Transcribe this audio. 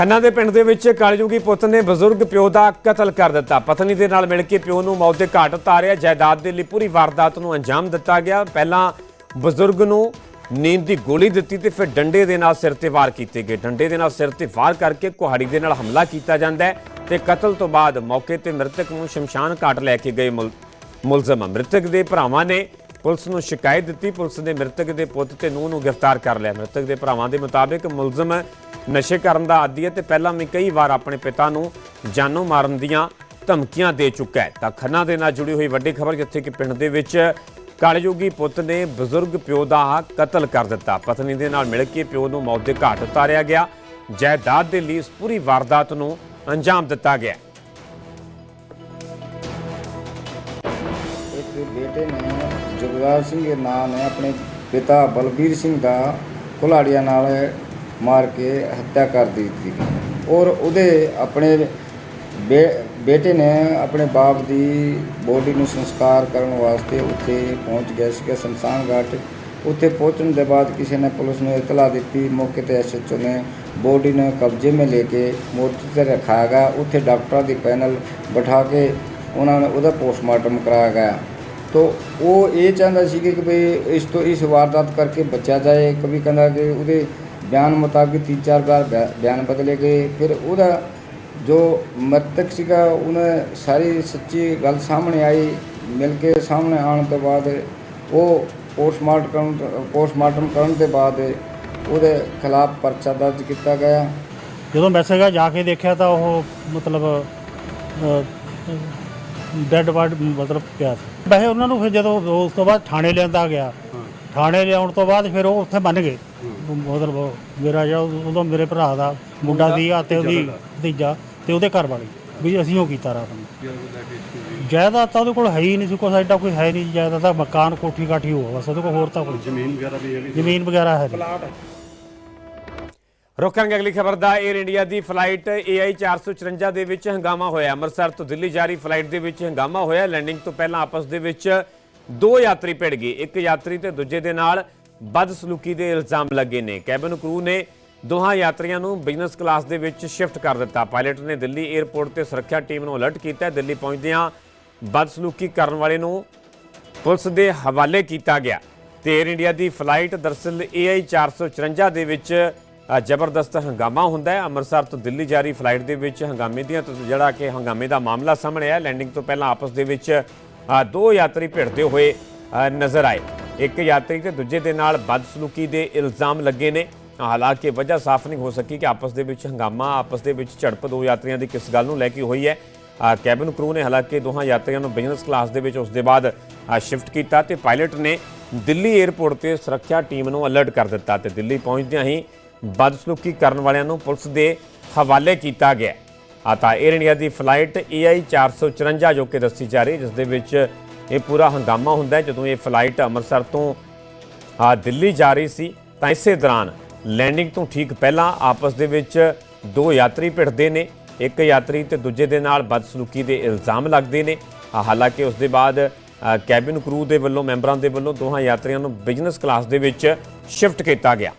ਖੰਨਾ ਦੇ ਪਿੰਡ ਦੇ ਵਿੱਚ ਕਾਲਜੂਗੀ ਪੁੱਤ ਨੇ ਬਜ਼ੁਰਗ ਪਿਓ ਦਾ ਕਤਲ ਕਰ ਦਿੱਤਾ। ਪਤਨੀ ਦੇ ਨਾਲ ਮਿਲ ਕੇ ਪਿਓ ਨੂੰ ਮੌਤ ਦੇ ਘਾਟ ਉਤਾਰਿਆ। ਜਾਇਦਾਦ ਦੇ ਲਈ ਪੂਰੀ ਵਾਰਦਾਤ ਨੂੰ ਅੰਜਾਮ ਦਿੱਤਾ ਗਿਆ। ਪਹਿਲਾਂ ਬਜ਼ੁਰਗ ਨੂੰ ਨੀਂਦ ਦੀ ਗੋਲੀ ਦਿੱਤੀ ਤੇ ਫਿਰ ਡੰਡੇ ਦੇ ਨਾਲ ਸਿਰ ਤੇ ਵਾਰ ਕੀਤੇ ਗਏ। ਡੰਡੇ ਦੇ ਨਾਲ ਸਿਰ ਤੇ ਵਾਰ ਕਰਕੇ ਕੁਹਾੜੀ ਦੇ ਨਾਲ ਹਮਲਾ ਕੀਤਾ ਜਾਂਦਾ ਹੈ ਤੇ ਕਤਲ ਤੋਂ ਬਾਅਦ ਮੌਕੇ ਤੇ ਮ੍ਰਿਤਕ ਨੂੰ ਸ਼ਮਸ਼ਾਨ ਘਾਟ ਲੈ ਕੇ ਗਏ ਮੁਲਜ਼ਮ। ਮ੍ਰਿਤਕ ਦੇ ਭਰਾਵਾਂ ਨੇ ਪੁਲਿਸ ਨੂੰ ਸ਼ਿਕਾਇਤ ਦਿੱਤੀ। ਪੁਲਿਸ ਨੇ ਮ੍ਰਿਤਕ ਦੇ ਪੁੱਤ ਤੇ ਨੂੰਹ ਨੂੰ ਗ੍ਰਿਫਤਾਰ ਕਰ ਲਿਆ। ਮ੍ਰਿਤਕ ਦੇ ਭਰਾਵਾਂ ਦੇ ਮੁਤਾਬਿਕ ਮੁਲਜ਼ਮ ਨਸ਼ੇ ਕਰਨ ਦਾ ਆਦੀ ਹੈ ਤੇ ਪਹਿਲਾਂ ਵੀ ਕਈ ਵਾਰ ਆਪਣੇ ਪਿਤਾ ਨੂੰ ਜਾਨੋਂ ਮਾਰਨ ਦੀਆਂ ਧਮਕੀਆਂ ਦੇ ਚੁੱਕਾ ਹੈ। ਤਾਂ ਖੰਨਾ ਦੇ ਨਾਲ ਜੁੜੀ ਹੋਈ ਵੱਡੀ ਖਬਰ ਜਿੱਥੇ ਕਿ ਪਿੰਡ ਦੇ ਵਿੱਚ ਕਾਲਯੁਗੀ ਪੁੱਤ ਨੇ ਬਜ਼ੁਰਗ ਪਿਓ ਦਾ ਕਤਲ ਕਰ ਦਿੱਤਾ। ਪਤਨੀ ਦੇ ਨਾਲ ਮਿਲ ਕੇ ਪਿਓ ਨੂੰ ਮੌਤ ਦੇ ਘਾਟ ਉਤਾਰਿਆ ਗਿਆ। ਜਾਇਦਾਦ ਦੇ ਲਈ ਇਸ ਪੂਰੀ ਵਾਰਦਾਤ ਨੂੰ ਅੰਜਾਮ ਦਿੱਤਾ ਗਿਆ ਇੱਕ ਬੇਟੇ ਨੇ ਜੁਗਰਾਜ ਸਿੰਘ ਦੇ ਨਾਂ ਨੇ, ਆਪਣੇ ਪਿਤਾ ਬਲਬੀਰ ਸਿੰਘ ਦਾ ਕੁਲਾੜੀਆਂ ਨਾਲ ਮਾਰ ਕੇ ਹੱਤਿਆ ਕਰ ਦਿੱਤੀ। ਔਰ ਉਹਦੇ ਆਪਣੇ ਬੇਟੇ ਨੇ ਆਪਣੇ ਬਾਪ ਦੀ ਬੋਡੀ ਨੂੰ ਸੰਸਕਾਰ ਕਰਨ ਵਾਸਤੇ ਉੱਥੇ ਪਹੁੰਚ ਗਿਆ ਸੀ ਕਿ ਸ਼ਮਸ਼ਾਨ ਘਾਟ। ਉੱਥੇ ਪਹੁੰਚਣ ਦੇ ਬਾਅਦ ਕਿਸੇ ਨੇ ਪੁਲਿਸ ਨੂੰ ਇਤਲਾਹ ਦਿੱਤੀ। ਮੌਕੇ ਤੇ ਐਸਐਚਓ ਨੇ ਬੋਡੀ ਨੂੰ ਕਬਜ਼ੇ ਮੇ ਲੈ ਕੇ ਮੋਰਚੇ ਤੇ ਰੱਖਾਇਆ ਗਿਆ। ਉੱਥੇ ਡਾਕਟਰਾਂ ਦੀ ਪੈਨਲ ਬਿਠਾ ਕੇ ਉਹਨਾਂ ਨੇ ਉਹਦਾ ਪੋਸਟਮਾਰਟਮ ਕਰਾਇਆ ਗਿਆ। ਤੋ ਉਹ ਇਹ ਚਾਹੁੰਦਾ ਸੀ ਕਿ ਭਈ ਇਸ ਤੋਂ, ਇਸ ਵਾਰਦਾਤ ਕਰਕੇ ਬਚਿਆ ਜਾਏ। ਕਦੀ ਕਹਿੰਦਾ ਕਿ ਉਹਦੇ ਬਿਆਨ ਮੁਤਾਬਿਕ ਤਿੰਨ ਚਾਰ ਵਾਰ ਬਿਆ- ਬਿਆਨ ਬਦਲੇ ਗਏ। ਫਿਰ ਉਹਦਾ ਜੋ ਮ੍ਰਿਤਕ ਸੀਗਾ ਉਹਨੇ ਸਾਰੀ ਸੱਚੀ ਗੱਲ ਸਾਹਮਣੇ ਆਈ। ਮਿਲ ਕੇ ਸਾਹਮਣੇ ਆਉਣ ਤੋਂ ਬਾਅਦ ਉਹ ਪੋਸਟਮਾਰਟਮ ਕਰਨ ਪੋਸਟਮਾਰਟਮ ਕਰਨ ਦੇ ਬਾਅਦ ਉਹਦੇ ਖਿਲਾਫ ਪਰਚਾ ਦਰਜ ਕੀਤਾ ਗਿਆ। ਜਦੋਂ ਮੈਂ ਸੀਗਾ ਜਾ ਕੇ ਦੇਖਿਆ ਤਾਂ ਉਹ ਮਤਲਬ ਡੈੱਡ ਬਾਡ ਮਤਲਬ ਪਿਆ ਸੀ। ਵੈਸੇ ਉਹਨਾਂ ਨੂੰ ਫਿਰ ਜਦੋਂ ਉਸ ਤੋਂ ਬਾਅਦ ਥਾਣੇ ਲਿਆਂਦਾ ਗਿਆ। ਥਾਣੇ ਲਿਆਉਣ ਤੋਂ ਬਾਅਦ ਫਿਰ ਉਹ ਉੱਥੇ ਮੰਨ ਗਏ। ਮਤਲਬ ਮੇਰਾ ਜਿਹੜਾ ਉਦੋਂ ਮੇਰੇ ਭਰਾ ਦਾ ਮੁੰਡਾ ਸੀ ਤੇ ਉਹਦੀ ਭਤੀਜਾ ਤੇ ਉਹਦੇ ਘਰ ਵਾਲੀ ਵੀ ਅਸੀਂ ਉਹ ਕੀਤਾ ਰਾਤ ਨੂੰ। ਜਾਇਦਾਦ ਤਾਂ ਉਹਦੇ ਕੋਲ ਹੈ ਹੀ ਨਹੀਂ ਸੀ ਕੋਈ ਐਡਾ ਕੋਈ ਹੈ ਨਹੀਂ ਜਾਇਦਾਦ ਤਾਂ ਮਕਾਨ ਕੋਠੀ ਕਾਠੀ ਹੋਆ ਬਸ ਉਹਦੇ ਕੋਲ ਹੋਰ ਤਾਂ ਕੋਈ ਜ਼ਮੀਨ ਵਗੈਰਾ ਵੀ ਹੈ ਜ਼ਮੀਨ ਵਗੈਰਾ ਹੈ ਨਹੀਂ। ਰੁਕ ਕਰਾਂਗੇ ਅਗਲੀ ਖਬਰ ਦਾ 에ਅਰ ਇੰਡੀਆ ਦੀ ਫਲਾਈਟ AI 454 ਦੇ ਵਿੱਚ ਹੰਗਾਮਾ ਹੋਇਆ। ਅੰਮ੍ਰਿਤਸਰ ਤੋਂ ਦਿੱਲੀ ਜਾਰੀ ਫਲਾਈਟ ਦੇ ਵਿੱਚ ਹੰਗਾਮਾ ਹੋਇਆ। ਲੈਂਡਿੰਗ ਤੋਂ ਪਹਿਲਾਂ ਆਪਸ ਦੇ ਵਿੱਚ ਦੋ ਯਾਤਰੀ ਭਿੜ ਗਏ। ਇੱਕ ਯਾਤਰੀ ਤੇ ਦੂਜੇ ਦੇ ਨਾਲ ਬਦਸਲੂਕੀ ਦੇ ਇਲਜ਼ਾਮ ਲੱਗੇ ਨੇ। ਕੈਬਨ ਕਰੂ ਨੇ ਦੋਹਾਂ ਯਾਤਰੀਆਂ ਨੂੰ ਬਿਜ਼ਨਸ ਕਲਾਸ ਦੇ ਵਿੱਚ ਸ਼ਿਫਟ ਕਰ ਦਿੱਤਾ। ਪਾਇਲਟ ਨੇ ਦਿੱਲੀ 에ਅਰਪੋਰਟ ਤੇ ਸੁਰੱਖਿਆ ਟੀਮ ਨੂੰ ਅਲਰਟ ਕੀਤਾ। ਦਿੱਲੀ ਪਹੁੰਚਦਿਆਂ ਬਦਸਲੂਕੀ ਕਰਨ ਵਾਲੇ ਨੂੰ ਪੁਲਿਸ ਦੇ ਹਵਾਲੇ ਕੀਤਾ ਗਿਆ ਤੇ 에ਅਰ ਇੰਡੀਆ ਦੀ ਫਲਾਈਟ ਦਰਸਲ AI 454 ਦੇ ਵਿੱਚ ਜ਼ਬਰਦਸਤ ਹੰਗਾਮਾ ਹੁੰਦਾ ਹੈ। ਅੰਮ੍ਰਿਤਸਰ ਤੋਂ ਦਿੱਲੀ ਜਾਰੀ ਫਲਾਈਟ ਦੇ ਵਿੱਚ ਹੰਗਾਮੇ ਦੀਆਂ ਜਿਹੜਾ ਕਿ ਹੰਗਾਮੇ ਦਾ ਮਾਮਲਾ ਸਾਹਮਣੇ ਆਇਆ। ਲੈਂਡਿੰਗ ਤੋਂ ਪਹਿਲਾਂ ਆਪਸ ਦੇ ਵਿੱਚ ਦੋ ਯਾਤਰੀ ਭਿੜਦੇ ਹੋਏ ਨਜ਼ਰ ਆਏ। ਇੱਕ ਯਾਤਰੀ ਤੇ ਦੂਜੇ ਦੇ ਨਾਲ ਬਦਸਲੂਕੀ ਦੇ ਇਲਜ਼ਾਮ ਲੱਗੇ ਨੇ। ਹਾਲਾਂਕਿ ਵਜ੍ਹਾ ਸਾਫ਼ ਨਹੀਂ ਹੋ ਸਕੀ ਕਿ ਆਪਸ ਦੇ ਵਿੱਚ ਹੰਗਾਮਾ, ਆਪਸ ਦੇ ਵਿੱਚ ਝੜਪ ਦੋ ਯਾਤਰੀਆਂ ਦੀ ਕਿਸ ਗੱਲ ਨੂੰ ਲੈ ਕੇ ਹੋਈ ਹੈ। ਕੈਬਨ ਕਰੂ ਨੇ ਹਾਲਾਂਕਿ ਦੋਹਾਂ ਯਾਤਰੀਆਂ ਨੂੰ ਬਿਜ਼ਨਸ ਕਲਾਸ ਦੇ ਵਿੱਚ ਉਸ ਦੇ ਬਾਅਦ ਸ਼ਿਫਟ ਕੀਤਾ ਤੇ ਪਾਇਲਟ ਨੇ ਦਿੱਲੀ 에ਅਰਪੋਰਟ ਤੇ ਸੁਰੱਖਿਆ ਟੀਮ ਨੂੰ ਅਲਰਟ ਕਰ ਦਿੱਤਾ ਤੇ ਦਿੱਲੀ ਪਹੁੰਚਦਿਆਂ ਹੀ ਬਦਸਲੂਕੀ ਕਰਨ ਵਾਲਿਆਂ ਨੂੰ ਪੁਲਿਸ ਦੇ ਹਵਾਲੇ ਕੀਤਾ ਗਿਆ। ਆ, ਤਾਂ 에ਅਰ ਇੰਡੀਆ ਦੀ ਫਲਾਈਟ AI 454 ਜੋ ਕਿ ਦੱਸੀ ਜਾ ਰਹੀ ਜਿਸ ਦੇ ਵਿੱਚ ਇਹ ਪੂਰਾ ਹੰਗਾਮਾ ਹੁੰਦਾ ਜਦੋਂ ਇਹ ਫਲਾਈਟ ਅੰਮ੍ਰਿਤਸਰ ਤੋਂ, ਆ, ਦਿੱਲੀ ਜਾ ਰਹੀ ਸੀ, ਤਾਂ ਇਸੇ ਦੌਰਾਨ ਲੈਂਡਿੰਗ ਤੋਂ ਠੀਕ ਪਹਿਲਾਂ ਆਪਸ ਦੇ ਵਿੱਚ ਦੋ ਯਾਤਰੀ ਭਿੜਦੇ ਨੇ। ਇੱਕ ਯਾਤਰੀ ਤੇ ਦੂਜੇ ਦੇ ਨਾਲ ਬਦਸਲੂਕੀ ਦੇ ਇਲਜ਼ਾਮ ਲੱਗਦੇ ਨੇ। ਹਾਲਾਂਕਿ ਉਸ ਦੇ ਬਾਅਦ ਕੈਬਿਨ ਕਰੂ ਦੇ ਵੱਲੋਂ, ਮੈਂਬਰਾਂ ਦੇ ਵੱਲੋਂ ਦੋਹਾਂ ਯਾਤਰੀਆਂ ਨੂੰ ਬਿਜ਼ਨਸ ਕਲਾਸ ਦੇ ਵਿੱਚ ਸ਼ਿਫਟ ਕੀਤਾ ਗਿਆ।